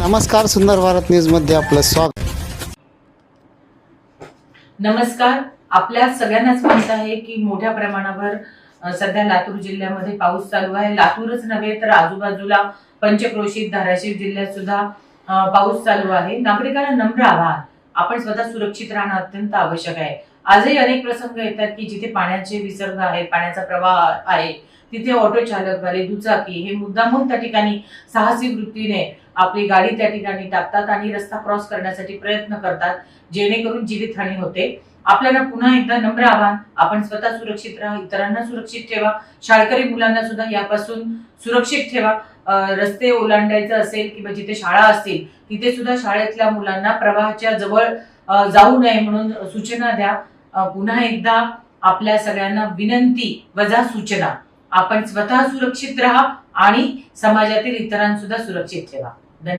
नमस्कार सुंदर भारत न्यूजमध्ये आपलं स्वागत. नमस्कार. आपल्या सगळ्यांनाच माहीत आहे की मोठ्या प्रमाणावर सध्या लातूर जिल्ह्यामध्ये पाऊस चालू आहे. लातूरच नव्हे तर आजूबाजूला पंचक्रोशीत धाराशिव जिल्ह्यात सुद्धा पाऊस चालू आहे. नागरिकांना नम्र आवाहन आपण स्वतः सुरक्षित राहणं अत्यंत आवश्यक आहे. आजही अनेक प्रसंग येतात की जिथे पाण्याचे विसर्ग आहे पाण्याचा प्रवाह आहे तिथे ऑटो चालक वाले दुचाकी हे मुद्दामून त्या ठिकाणी साहसी वृत्तीने आपली गाडी त्या ठिकाणी टाकतात आणि रस्ता क्रॉस करण्यासाठी प्रयत्न करतात जेणेकरून जीवितहानी होते. आपल्याला पुन्हा एकदा नम्र आव्हान आपण स्वतः सुरक्षित राहा इतरांना सुरक्षित ठेवा. शाळकरी मुलांना सुद्धा यापासून सुरक्षित ठेवा. रस्ते ओलांडायचं असेल किंवा जिथे शाळा असतील तिथे सुद्धा शाळेतल्या मुलांना प्रवाहाच्या जवळ जाऊ नये म्हणून सूचना द्या. पुन्हा एकदा आपल्या सगळ्यांना विनंती वजा सूचना. आपण स्वतः सुरक्षित राहा आणि समाजातील इतरांसुद्धा सुरक्षित ठेवा.